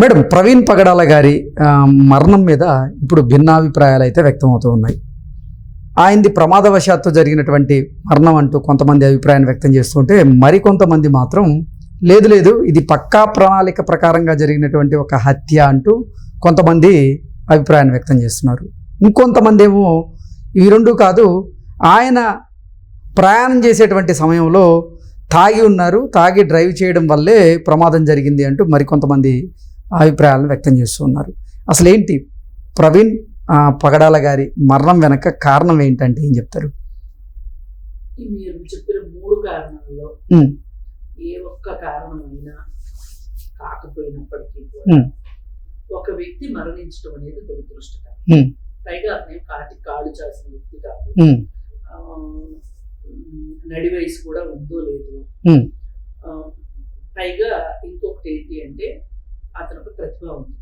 Madam Praveen పగడాల గారి మరణం మీద ఇప్పుడు భిన్నాభిప్రాయాలు అయితే వ్యక్తమవుతూ ఉన్నాయి. ఆయనది ప్రమాదవశాత్తు జరిగినటువంటి మరణం అంటూ కొంతమంది అభిప్రాయాన్ని వ్యక్తం చేస్తుంటే మరికొంతమంది మాత్రం లేదు లేదు ఇది పక్కా ప్రణాళిక ప్రకారంగా జరిగినటువంటి ఒక హత్య అంటూ కొంతమంది అభిప్రాయాన్ని వ్యక్తం చేస్తున్నారు. ఇంకొంతమంది ఏమో ఈ రెండు కాదు ఆయన ప్రయాణం చేసేటువంటి సమయంలో తాగి ఉన్నారు తాగి డ్రైవ్ చేయడం వల్లే ప్రమాదం జరిగింది అంటూ మరికొంతమంది అభిప్రాయాలను వ్యక్తం చేస్తున్నారు అసలు ఏంటి? ప్రవీణ్ పగడాల గారి మరణం వెనక కారణం ఏంటంటే ఏం చెప్తారు? మీరు చెప్పిన మూడు కారణాల్లో ఏ ఒక్క కారణమైనా కాకపోయినప్పటికీ ఒక వ్యక్తి మరణించడం అనేది దురదృష్టకరం. పైగా అతను కాటి కాడు చేసిన వ్యక్తి కాదు. నడి వయసు కూడా ఉందో లేదు. పైగా ఇంకొకటి ఏంటి అంటే అతను ఒక ప్రతిభ ఉంది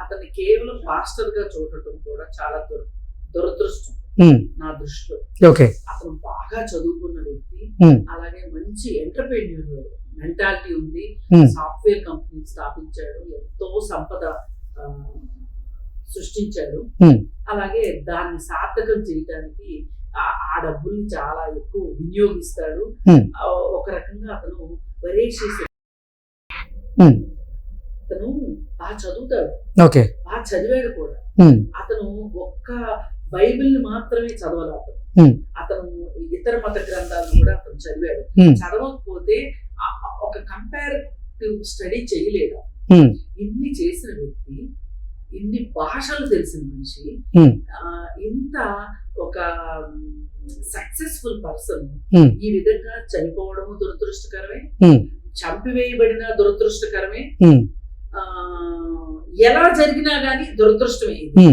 అతన్ని కేవలం మాస్టర్గా చూడటం కూడా చాలా దుర దురదృష్టం నా దృష్టిలో. ఓకే. అతను బాగా చదువుకున్న వ్యక్తి అలాగే మంచి ఎంటర్ప్రెన్యూర్ మెంటాలిటీ ఉంది. సాఫ్ట్వేర్ కంపెనీ స్థాపించాడు ఎంతో సంపద సృష్టించాడు. అలాగే దాన్ని సార్థకం చేయడానికి ఆ- డబ్బుల్ని చాలా ఎక్కువ వినియోగిస్తాడు. ఒక రకంగా అతను ఉమ్, అతను బాగా చదువుతాడు. ఓకే. బాగా చదివాడు కూడా. అతను ఒక్క బైబిల్ని మాత్రమే చదవలేదు అతను. అతను ఇతర మత గ్రంథాలను కూడా అతను చదివాడు. చదవకపోతే ఒక కంపారిటివ్ స్టడీ చేయలేడు ఇన్ని చేసిన వ్యక్తి ఇన్ని భాషలు తెలిసిన మనిషి ఇంత ఒక సక్సెస్ఫుల్ పర్సన్ ఈ విధంగా చనిపోవడం దురదృష్టకరమే? చంపివేయబడిన దురదృష్టకరమే? ఎలా జరిగినా కానీ దురదృష్టమే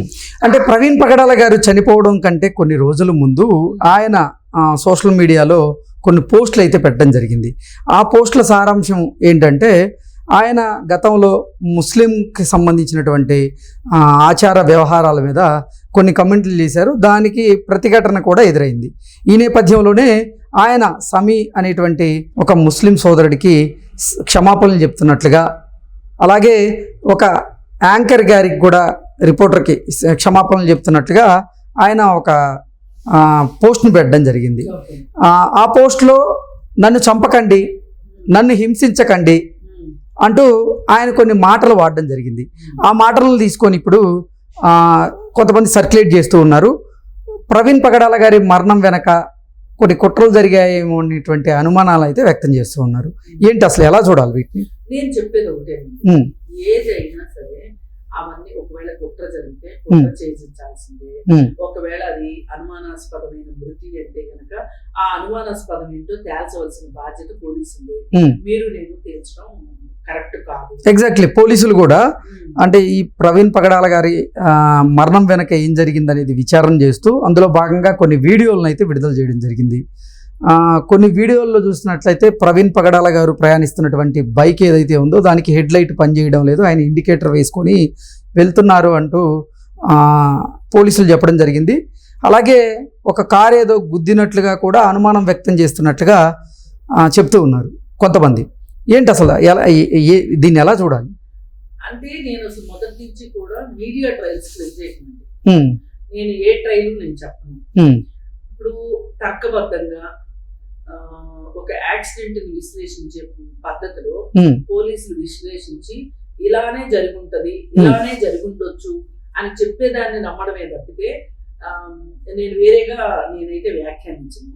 అంటే ప్రవీణ్ పగడాల గారు చనిపోవడం కంటే కొన్ని రోజుల ముందు ఆయన సోషల్ మీడియాలో కొన్ని పోస్టులు అయితే పెట్టడం జరిగింది. ఆ పోస్టుల సారాంశం ఏంటంటే ఆయన గతంలో ముస్లింకి సంబంధించినటువంటి ఆచార వ్యవహారాల మీద కొన్ని కమెంట్లు చేశారు. దానికి ప్రతిఘటన కూడా ఎదురైంది. ఈ నేపథ్యంలోనే ఆయన సమీ అనేటువంటి ఒక ముస్లిం సోదరుడికి క్షమాపణలు చెప్తున్నట్లుగా అలాగే ఒక యాంకర్ గారికి కూడా రిపోర్టర్కి క్షమాపణలు చెప్తున్నట్లుగా ఆయన ఒక పోస్ట్ని పెట్టడం జరిగింది. ఆ, పోస్ట్లో నన్ను చంపకండి నన్ను హింసించకండి. అంటూ ఆయన కొన్ని మాటలు వాడడం జరిగింది. ఆ మాటలను తీసుకొని ఇప్పుడు కొంతమంది సర్క్యులేట్ చేస్తూ ఉన్నారు. ప్రవీణ్ పగడాల గారి మరణం వెనక కొన్ని కుట్రలు జరిగాయేమో అనేటువంటి అనుమానాలు అయితే వ్యక్తం చేస్తూ ఉన్నారు. ఏంటి అసలు ఎలా చూడాలి వీటిని? నేను చెప్పేది ఒకటే ఏదైనా సరే అవన్నీ ఒకవేళ కుట్ర జరిగితే కుట్ర ఛేదించాల్సిందే ఉమ్, ఒకవేళ అది అనుమానాస్పదమైన మృతి అంటే గనక ఆ అనుమానాస్పదం ఏంటో తేల్చవలసిన బాధ్యత పోలీసుంది. మీరు నేను తేల్చడం కరెక్ట్ కాదు. ఎగ్జాక్ట్లీ పోలీసులు కూడా. అంటే ఈ ప్రవీణ్ పగడాల గారి మరణం వెనక ఏం జరిగిందనేది విచారణ చేస్తూ అందులో భాగంగా కొన్ని వీడియోలను అయితే విడుదల చేయడం జరిగింది. కొన్ని వీడియోల్లో చూసినట్లయితే ప్రవీణ్ పగడాల గారు ప్రయాణిస్తున్నటువంటి బైక్ ఏదైతే ఉందో దానికి హెడ్ లైట్ పనిచేయడం లేదు. ఆయన ఇండికేటర్ వేసుకొని వెళ్తున్నారు అంటూ పోలీసులు చెప్పడం జరిగింది. అలాగే ఒక కారు ఏదో గుద్దినట్లుగా కూడా అనుమానం వ్యక్తం చేస్తున్నట్లుగా చెప్తూ ఉన్నారు కొంతమంది. ఏంటి అసలు? ఎలా దీన్ని ఎలా చూడాలి? అంటే నేను అసలు మొదటి నుంచి కూడా మీడియా ట్రయల్స్ నేను ఏ ట్రయల్ నేను చెప్పను. ఇప్పుడు తర్కబద్ధంగా ఒక యాక్సిడెంట్ని విశ్లేషించే పద్ధతిలో పోలీసులు విశ్లేషించి ఇలానే జరుగుంటది ఇలానే జరుగుండొచ్చు అని చెప్పేదాన్ని నమ్మడమే తప్పితే నేను వేరేగా నేనైతే వ్యాఖ్యానించను.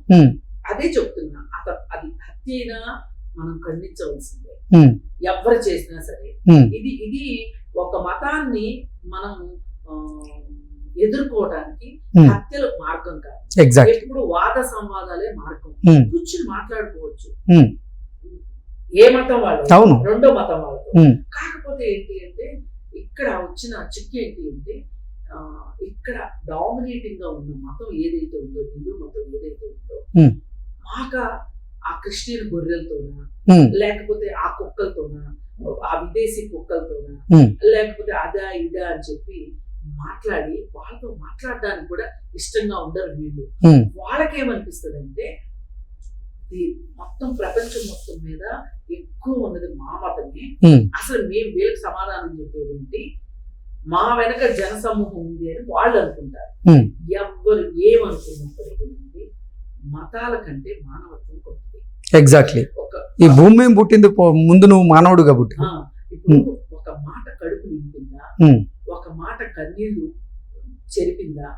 అదే చెప్తున్నా అత అది హత్య అయినా మనం ఖండించవలసిందే. ఎవరు చేసినా సరే. ఇది ఇది ఒక మతాన్ని మనం ఎదుర్కోవడానికి హత్యలు మార్గం కాదు. ఎగ్జాక్ట్ ఎప్పుడు వాద సంవాదాలే మార్గం. కూర్చుని మాట్లాడుకోవచ్చు. ఏ మతం వాళ్ళు రెండో మతం వాళ్ళతో. కాకపోతే ఏంటి అంటే ఇక్కడ వచ్చిన చిక్కు ఏంటి అంటే ఇక్కడ డామినేటింగ్గా ఉన్న మతం ఏదైతే ఉందో హిందూ మతం ఏదైతే ఉందో. మాక ఆ క్రిస్టియన్ గొర్రెలతోనా లేకపోతే ఆ కుక్కలతోనా ఆ విదేశీ కుక్కలతోనా. లేకపోతే అదా ఇదా అని చెప్పి మాట్లాడి వాళ్ళతో మాట్లాడడానికి కూడా ఇష్టంగా ఉండరు వీళ్ళు. వాళ్ళకేమనిపిస్తుంది అంటే ఈ మొత్తం ప్రపంచం మొత్తం మీద ఎక్కువ ఉన్నది మా మతమే. అసలు మేము వీళ్ళకి సమాధానం చెప్పేది ఏంటి? మా వెనక జనసమూహం ఉంది అని వాళ్ళు అనుకుంటారు. ఎవ్వరు ఏమనుకున్నప్పటికీ మతాల కంటే మానవత్వం గొప్పది ఎగ్జాక్ట్లీ ఒక ఈ భూమి మీద పుట్టింది ముందు నువ్వు మానవుడుగా పుట్టి ఇప్పుడు ఒక మాట కడుపు నింపిందా? కన్నీళ్ళు చెరిపిందా?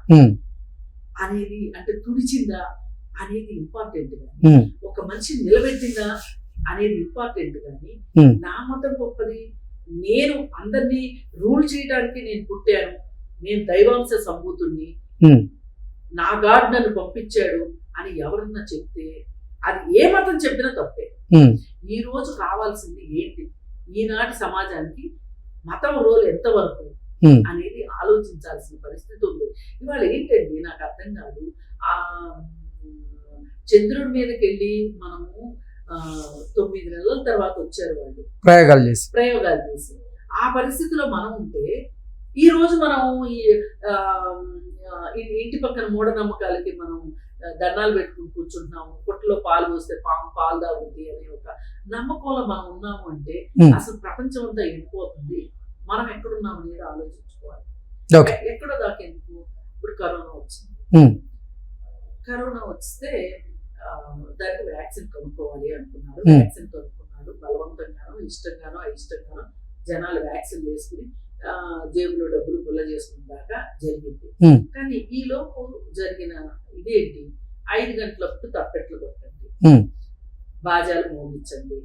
అనేది అంటే తుడిచిందా అనేది ఇంపార్టెంట్ కానీ ఒక మనిషి నిలబెట్టిందా అనేది ఇంపార్టెంట్ కానీ. నా మతం గొప్పది. నేను అందరినీ రూల్ చేయడానికి నేను పుట్టాను. నేను దైవాంశ సంభూతుణ్ణి. నా గాడ్ నన్ను పంపించాడు అని ఎవరన్నా చెప్తే అది ఏ మతం చెప్పినా తప్పే. ఈ రోజు కావాల్సింది ఏంటి? ఈనాటి సమాజానికి మతం రోల్ ఎంతవరకు. అనేది ఆలోచించాల్సిన పరిస్థితి ఉంది. ఇవాళ ఏంటండి నాకు అర్థం కాదు. ఆ చంద్రుడి మీదకి వెళ్ళి మనము తొమ్మిది నెలల తర్వాత వచ్చారు వాళ్ళు. ప్రయోగాలు చేసి. ప్రయోగాలు చేసి. ఆ పరిస్థితిలో మనం ఉంటే ఈ రోజు మనం ఈ ఇంటి పక్కన మూఢనమ్మకాలకి మనం దండాలు పెట్టుకుని కూర్చుంటున్నాము. పొట్టులో పాలు పోస్తే పాము పాలు తాగుద్ది అనే ఒక నమ్మకంలో మనం ఉన్నాము అంటే. అసలు ప్రపంచం అంతా ఎండిపోతుంది. మనం ఎక్కడున్నాం అనేది ఆలోచించుకోవాలి ఓకే ఎక్కడో దాకా ఎందుకు ఇప్పుడు కరోనా వచ్చింది. కరోనా వస్తే దానికి వ్యాక్సిన్ కనుక్కోవాలి అనుకున్నారు. వ్యాక్సిన్ కనుక్కున్నారు బలవంతంగానో ఇష్టంగానో అయిష్టంగానో జనాలు వ్యాక్సిన్ వేసుకుని జేబులో డబ్బులు గుల్ల చేసుకున్న దాకా జరిగింది. కానీ ఈ లోపు జరిగిన ఇదేంటి ఐదు గంటలప్పుడు తప్పెట్లు కొట్టండి. బాజాలు మోగించండి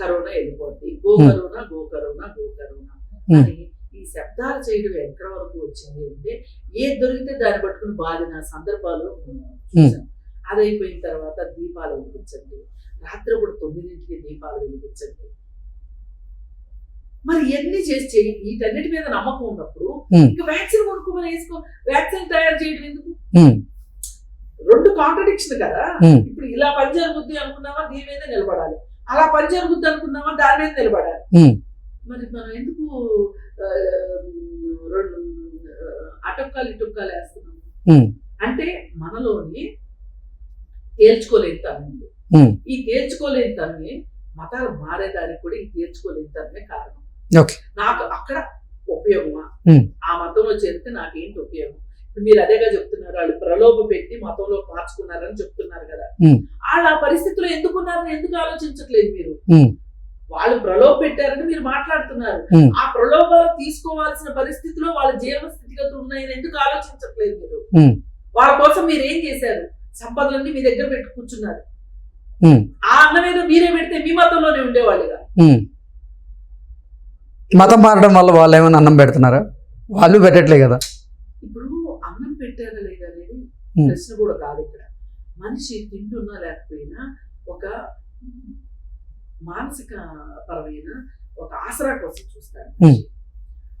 కరోనా వెళ్ళిపోద్ది go. Corona go corona go corona. అని శబ్దాలు చేయడం ఎక్కడ వరకు వచ్చింది అంటే ఏది దొరికితే దాన్ని పట్టుకుని బాధిన సందర్భాలు అది అయిపోయిన తర్వాత దీపాలు వెలిగించండి. రాత్రి కూడా తొమ్మిదింటికి దీపాలు వెలిగించండి. మరి ఇవన్నీ చేసి చేయి వీటన్నిటి మీద నమ్మకం ఉన్నప్పుడు. ఇంకా వ్యాక్సిన్ కొనుక్కోమని వేసుకో వ్యాక్సిన్ తయారు చేయడం ఎందుకు? రెండు కాంట్రడిక్షన్ కదా. ఇప్పుడు ఇలా పని జరుగుద్ది అనుకున్నావా? దీని మీద నిలబడాలి. అలా పని జరుగుద్ది అనుకున్నావా? దాని మీద నిలబడాలి. మరి మనం ఎందుకు రెండు అటొక్కాలు ఇటొక్కాలు వేస్తున్నాం ఉమ్, అంటే మనలోని తేల్చుకోలేని ఈ తేల్చుకోలేని తనమే మతాలు మారేదానికి కూడా ఈ తేల్చుకోలేని తనమే కారణం. నాకు అక్కడ ఉపయోగమా. ఆ మతంలో చేరితే నాకేంటి ఉపయోగం? మీరు అదేగా చెప్తున్నారు వాళ్ళు ప్రలోభ పెట్టి మతంలో మార్చుకున్నారని చెప్తున్నారు కదా. వాళ్ళు ఆ పరిస్థితిలో ఎందుకున్నారని ఎందుకు ఆలోచించట్లేదు మీరు. వాళ్ళు ప్రలోభ పెట్టారని మీరు మాట్లాడుతున్నారు. ఆ ప్రలోభాలు తీసుకోవాల్సిన పరిస్థితిలో వాళ్ళ జీవన స్థితిగతులు ఉన్నాయని ఎందుకు ఆలోచించట్లేదు మీరు. వాళ్ళ కోసం మీరు ఏం చేశారు? సంపదలన్నీ మీ దగ్గర పెట్టి కూర్చున్నారు. ఆ అన్నం ఏదో మీరే పెడితే మీ మతంలోనే ఉండేవాళ్ళుగా. మతం మారడం వల్ల వాళ్ళు ఏమైనా అన్నం పెడుతున్నారా? వాళ్ళు పెట్టట్లే కదా. ఇప్పుడు అన్నం పెట్టారా లేదా అనేది. ప్రశ్న కూడా కాదు ఇక్కడ. మనిషి తింటున్నా లేకపోయినా ఒక మానసిక పరమైన ఒక ఆసరా కోసం Hmm.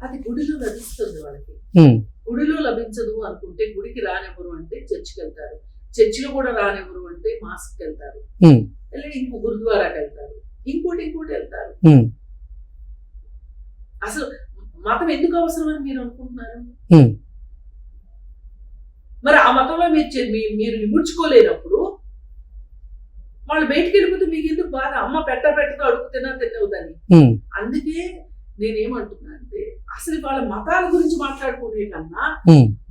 అది గుడిలో లభిస్తుంది వాళ్ళకి. గుడిలో లభించదు అనుకుంటే గుడికి రానివ్వరు అంటే చర్చికి వెళ్తారు. చర్చిలో కూడా రానివ్వరు అంటే మాస్కి వెళ్తారు. లేదా ఇంకో గురుద్వారాకి వెళ్తారు. ఇంకోటి ఇంకోటి వెళ్తారు. అసలు మతం ఎందుకు అవసరమని మీరు అనుకుంటున్నారు? మరి ఆ మతంలో మీరు మీరు ఇముడ్చుకోలేనప్పుడు వాళ్ళు బయటికి వెళ్ళిపోతే మీకు ఎందుకు బాధ? అమ్మ పెట్ట పెట్టతో అడుగు తిన్నా తినవుదని ఉమ్, అందుకే నేనేమంటున్నా అంటే అసలు వాళ్ళ మతాల గురించి మాట్లాడుకునే కన్నా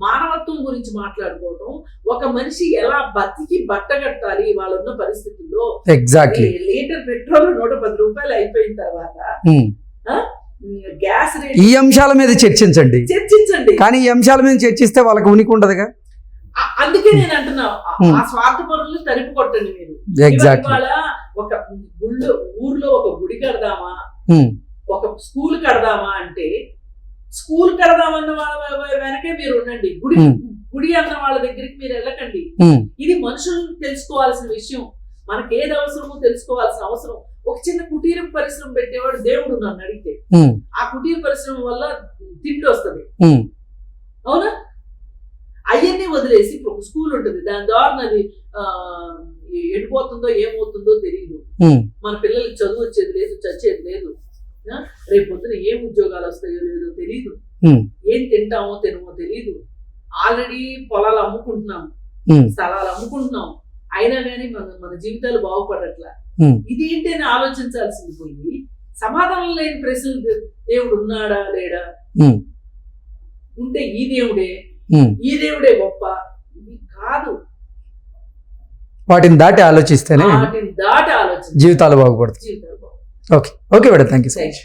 మానవత్వం గురించి మాట్లాడుకోవడం ఒక మనిషి ఎలా బతికి బట్టగట్టాలి వాళ్ళున్న పరిస్థితుల్లో? ఎగ్జాక్ట్లీ లీటర్ పెట్రోల్ నూట పది రూపాయలు అయిపోయిన తర్వాత గ్యాస్ ఈ అంశాల మీద చర్చించండి. చర్చించండి. కానీ ఈ అంశాల మీద చర్చిస్తే వాళ్ళకి ఉనికి ఉండదుగా? అందుకే నేను అంటున్నా ఆ- Hmm. స్వార్థ పనులు తరిమి కొట్టండి మీరు. ఇవాళ ఒక గుళ్ళు ఊర్లో ఒక గుడి కడదామా? ఉమ్, ఒక స్కూల్ కడదామా అంటే స్కూల్ కడదామన్న వాళ్ళ వెనకే మీరు ఉండండి. గుడి Hmm. గుడి అన్న వాళ్ళ దగ్గరికి మీరు వెళ్ళకండి. ఇది మనుషులు తెలుసుకోవాల్సిన విషయం. మనకి ఏది అవసరమో తెలుసుకోవాల్సిన అవసరం. ఒక చిన్న కుటీరం పరిశ్రమ పెట్టేవాడు దేవుడు నన్ను అడిగితే. ఆ కుటీర పరిశ్రమ వల్ల తిండి వస్తుంది. అవునా? అవన్నీ వదిలేసి ఇప్పుడు ఒక స్కూల్ ఉంటుంది. దాని ద్వారా అది ఎడిపోతుందో ఏమవుతుందో తెలియదు మన పిల్లలకి చదువు వచ్చేది లేదు చచ్చేది లేదు? రేపు పొద్దున ఏం ఉద్యోగాలు వస్తాయో లేదో తెలియదు ఏం తింటామో తినమో తెలియదు ఆల్రెడీ పొలాలు అమ్ముకుంటున్నాం. స్థలాలు అమ్ముకుంటున్నాం. అయినా కానీ మన మన జీవితాలు బాగుపడట్లా. ఉమ్. ఇది ఏంటి అని ఆలోచించాల్సింది పోయి సమాధానం లేని ప్రశ్నలు దేవుడు ఉన్నాడా లేడా. ఉంటే ఈ దేవుడే. ఈ దేవుడే గొప్ప. ఇది కాదు. వాటిని దాటి ఆలోచిస్తేనే వాటిని దాటి ఆలోచించి జీవితాలు బాగుపడుతుంది జీవితాలు బాగు okay. Okay madam. Thank you so much.